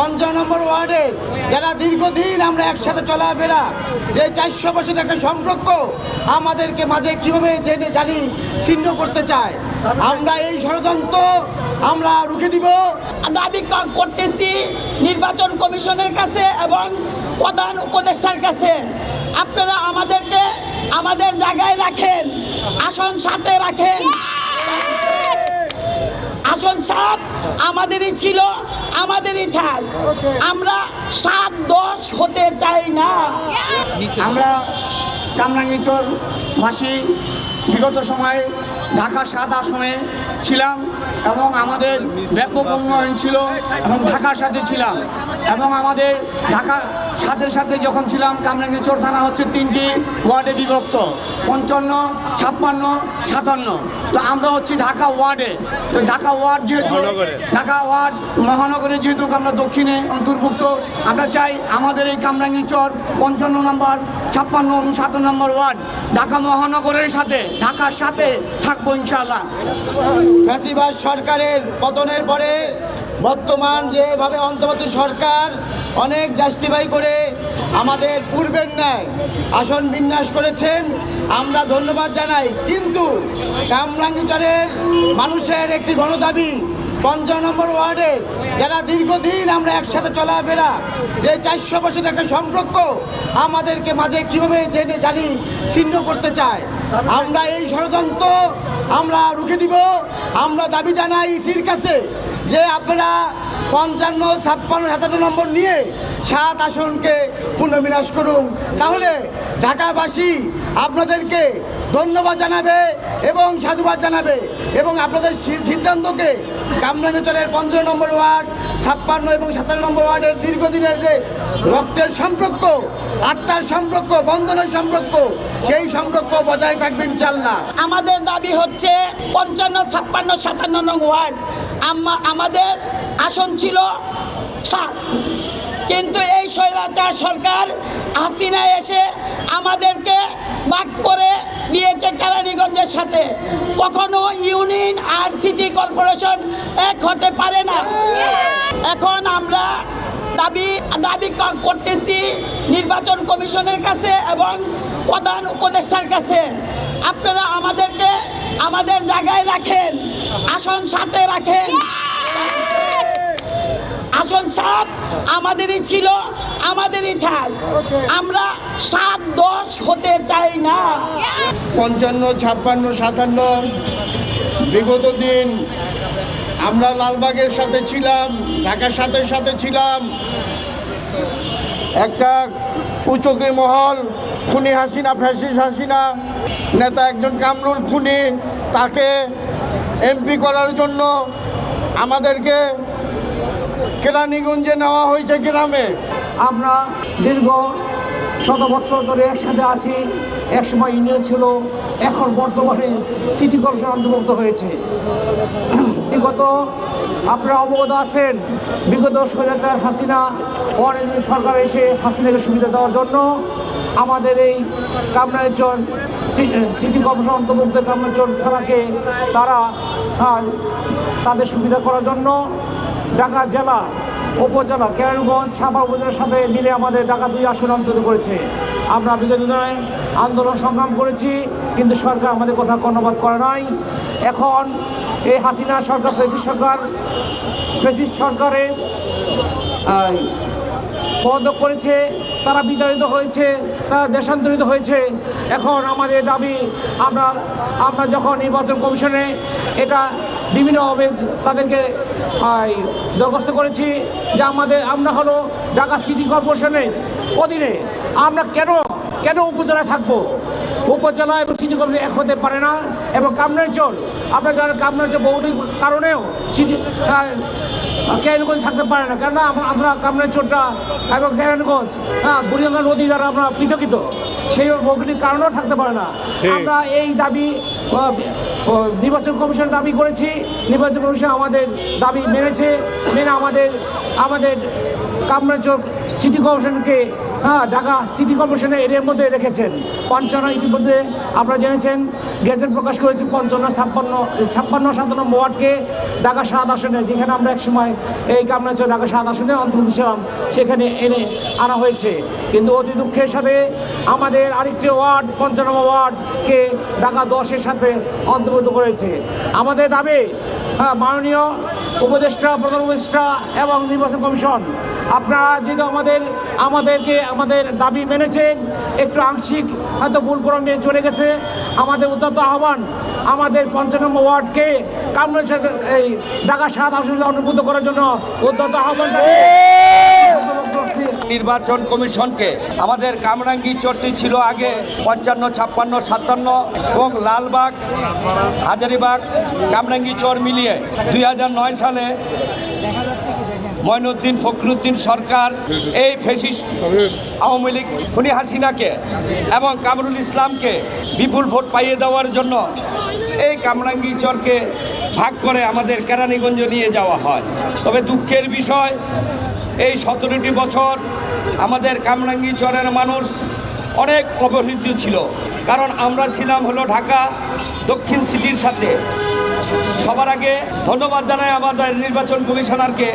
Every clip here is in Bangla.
পঞ্চান্ন নম্বর ওয়ার্ডের যারা দীর্ঘদিন আমরা একসাথে চলাফেরা, যে চারশো বছরের একটা সম্পর্ক আমাদেরকে মাঝে কীভাবে জেনে জানি, ছিন্ন করতে চায়। আমরা এই ষড়যন্ত্র আমরা রুখে দিব। দাবি কর- করতেছি নির্বাচন কমিশনের কাছে এবং প্রধান উপদেষ্টার কাছে। আপনারা আমাদেরকে আমাদের জায়গায় রাখেন, আসন সাথে রাখেন। আমাদেরই ছিল, আমাদেরই থাক। আমরা সাত দশ হতে চাই না। আমরা কামরাঙ্গিচর মাসি বিগত সময়ে ঢাকা সাত আসনে ছিলাম এবং আমাদের ব্যাপক উন্নয়ন ছিল এবং ঢাকার সাথে ছিলাম এবং আমাদের ঢাকা সাথে সাথে যখন ছিলাম কামরাঙ্গিচর থানা হচ্ছে তিনটি ওয়ার্ডে বিভক্ত। পঞ্চান্ন ছাপ্পান্ন সাতান্ন। তো আমরা হচ্ছি ঢাকা ওয়ার্ডে। তো ঢাকা ওয়ার্ড যেহেতু ঢাকা ওয়ার্ড মহানগরে যেহেতু আমরা দক্ষিণে অন্তর্ভুক্ত আমরা চাই আমাদের এই কামরাঙ্গিচর পঞ্চান্ন নম্বর ছাপ্পান্ন এবং সাতান্ন নম্বর ওয়ার্ড ঢাকা মহানগরের সাথে ঢাকার সাথে থাকব ইনশাআল্লাহ। ফ্যাসিবাদ সরকারের পতনের পরে বর্তমান যেভাবে অন্তর্বর্তী সরকার অনেক জাস্টিফাই করে আমাদের পূর্বের ন্যায় আসন বিন্যাস করেছেন। আমরা ধন্যবাদ জানাই। কিন্তু কামরাঙ্গিচরের মানুষের একটি গণদাবি পঞ্চান্ন নম্বর ওয়ার্ডের, যারা দীর্ঘদিন আমরা একসাথে চলাফেরা, যে চারশো বছরের একটা সম্পর্ক আমাদেরকে মাঝে কীভাবে জেনে জানি, ছিন্ন করতে চায়। আমরা এই ষড়যন্ত্র আমরা রুখে দিব। আমরা দাবি জানাই ইসির কাছে। যে আপনারা পঞ্চান্ন, ছাপ্পান্ন, সাতান্ন নম্বর নিয়ে সাত আসনকে পুনর্বিনাশ করুন। তাহলে ঢাকাবাসী আপনাদেরকে ধন্যবাদ জানাবে এবং সাধুবাদ জানাবে এবং আপনাদের সিদ্ধান্তকে কামরাঙ্গচরের পঞ্চান্ন নম্বর ওয়ার্ড, ছাপ্পান্ন এবং সাতান্ন নম্বর ওয়ার্ডের দীর্ঘদিনের যে রক্তের সম্পর্ক, আত্মার সম্পর্ক, বন্ধনের সম্পর্ক, সেই সম্পর্ক বজায় থাকবে ইনশাল্লাহ আমাদের দাবি হচ্ছে পঞ্চান্ন, ছাপ্পান্ন, সাতান্ন নং ওয়ার্ড আমাদের আসন ছিল সাত। কিন্তু এই স্বৈরাচার সরকার হাসিনা এসে আমাদেরকে ভাগ করে দিয়েছে কেরানীগঞ্জের সাথে। কখনো ইউনিয়ন আর সিটি কর্পোরেশন এক হতে পারে না। এখন আমরা দাবি দাবি করতেছি নির্বাচন কমিশনের কাছে এবং প্রধান উপদেষ্টার কাছে। আপনারা আমাদেরকে আমাদের জায়গায় রাখেন। আসন সাথে রাখেন। আসন সাত আমাদেরই ছিল, আমাদেরই থাক। আমরা সাত দশ হতে চাই না। পঞ্চান্ন, ছাপ্পান্ন, সাতান্ন, বিগত দিন আমরা লালবাগের সাথে ছিলাম, ঢাকার সাথে সাথে ছিলাম। একটা কুচকি মহল, খুনি হাসিনা ফ্যাসিস হাসিনা নেতা একজন কামরুল খুনি, তাকে এমপি করার জন্য আমাদেরকে কেরানীগঞ্জে নেওয়া হয়েছে গ্রামে। আমরা দীর্ঘ শত বছর ধরে একসাথে আছি একসময় ইউনিয়ন ছিল, এখন বর্তমানে সিটি কর্পোরেশন অন্তর্ভুক্ত হয়েছে। বিগত আপনারা অবগত আছেন, বিগত স্বৈরাচার হাসিনা অনেক সরকার এসে হাসিনাকে সুবিধা দেওয়ার জন্য আমাদের এই কামরাঞ্চল সিটি কর্পোরেশন অন্তর্ভুক্ত কামরাঞ্চল থানাকে তারা তাদের সুবিধা করার জন্য ঢাকা জেলা উপজেলা কেরানীগঞ্জ সাভার উপজেলার সাথে মিলে আমাদের ঢাকা দুই আসন অন্তর্ভুক্ত করেছে। আমরা বিগত দিনে আন্দোলন সংগ্রাম করেছি কিন্তু সরকার আমাদের কথা কর্ণপাত করে নাই। এখন এই হাসিনা সরকার ফেসিস সরকার ফেসিস সরকারের আহ, পদক করেছে। তারা বিতাড়িত হয়েছে, তারা দেশান্তরিত হয়েছে। এখন আমাদের দাবি, আমরা আমরা যখন নির্বাচন কমিশনে এটা বিভিন্নভাবে তাদেরকে দরখাস্ত করেছি যে আমাদের, আমরা হলো ঢাকা সিটি কর্পোরেশনের অধীনে আমরা কেন কেন উপজেলায় থাকব? উপজেলা এবং সিটি কর্পোরেশন এক হতে পারে না, এবং কামনাঞ্চল আপনার জানেন কামনাঞ্চল বহুদিন কারণেও সিটি কেরানীগঞ্জ থাকতে পারে না। কেননা আমরা আমরা কামরাঞ্চলটা এবং কেরানীগঞ্জ হ্যাঁ বুড়িগঙ্গা নদী দ্বারা আমরা পৃথকিত। সেই ভৌগোলিক কারণেও থাকতে পারে না। আমরা এই দাবি নির্বাচন কমিশন দাবি করেছি। নির্বাচন কমিশন আমাদের দাবি মেনেছে। মেনে আমাদের আমাদের কামরাঞ্চল সিটি কর্পোরেশনকে হ্যাঁ ঢাকা সিটি কর্পোরেশনের এরিয়ার মধ্যে রেখেছেন। পঞ্চান্ন ইতিমধ্যে আপনারা জেনেছেন। গেজেট প্রকাশ করেছি পঞ্চান্ন, ছাপ্পান্ন ছাপ্পান্ন, সাতান্ন ওয়ার্ডকে ঢাকা সাত আসনে, যেখানে আমরা একসময় এই কামরাঞ্চল ঢাকা সাত আসনে অন্তর্ভুক্ত ছিলাম, সেখানে এনে আনা হয়েছে। কিন্তু অতি দুঃখের সাথে আমাদের আরেকটি ওয়ার্ড, পঞ্চান্ন ওয়ার্ডকে ঢাকা দশের সাথে অন্তর্ভুক্ত করেছে। আমাদের দাবি মাননীয় উপদেষ্টা, প্রধান উপদেষ্টা এবং নির্বাচন কমিশন, আপনারা যেহেতু আমাদের, আমাদেরকে, আমাদের দাবি মেনেছেন, একটু আংশিক হয়তো ভুল করে নিয়ে চলে গেছে আমাদের উদ্যত আহ্বান, আমাদের পঞ্চান্ন ওয়ার্ডকে কামরান এই ঢাকা সাত আসনে অন্তর্ভুক্ত করার জন্য উদ্যত আহ্বান নির্বাচন কমিশনকে আমাদের কামরাঙ্গি চট্টি ছিল আগে পঞ্চান্ন, ছাপ্পান্ন, সাতান্ন এবং লালবাগ, হাজারিবাগ কামরাঙ্গি চর মিলিয়ে দুই হাজার নয় সালে ময়নুদ্দিন ফখরুদ্দিন সরকার, এই ফেসিস্ট আওয়ামী লীগ খুনি হাসিনাকে এবং কামরুল ইসলামকে বিপুল ভোট পাইয়ে দেওয়ার জন্য এই কামরাঙ্গি চরকে ভাগ করে আমাদের কেরানীগঞ্জ নিয়ে যাওয়া হয়। তবে দুঃখের বিষয়, এই সতেরোটি বছর আমাদের কামরাঙ্গি চরের মানুষ অনেক অবহেলিত ছিল। কারণ আমরা ছিলাম হলো ঢাকা দক্ষিণ সিটির সাথে। সবার আগে ধন্যবাদ জানাই আমাদের নির্বাচন কমিশনারকে।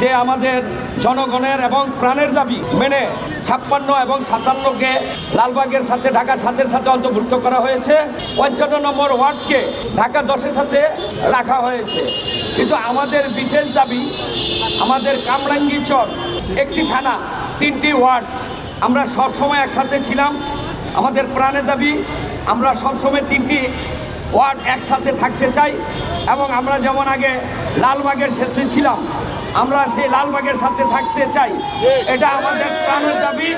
যে আমাদের জনগণের এবং প্রাণের দাবি মেনে ছাপ্পান্ন এবং সাতান্নকে লালবাগের সাথে ঢাকা সাতের সাথে অন্তর্ভুক্ত করা হয়েছে। পঞ্চান্ন নম্বর ওয়ার্ডকে ঢাকা দশের সাথে রাখা হয়েছে। কিন্তু আমাদের বিশেষ দাবি, আমাদের কামরাঙ্গি চর একটি থানা, তিনটি ওয়ার্ড। আমরা সবসময় একসাথে ছিলাম। আমাদের প্রাণের দাবি, আমরা সবসময় তিনটি ওয়ার্ড একসাথে থাকতে চাই। এবং আমরা যেমন আগে লালবাগের সাথে ছিলাম আমরা সেই লালবাগের সাথে থাকতে চাই। এটা আমাদের প্রাণের দাবি।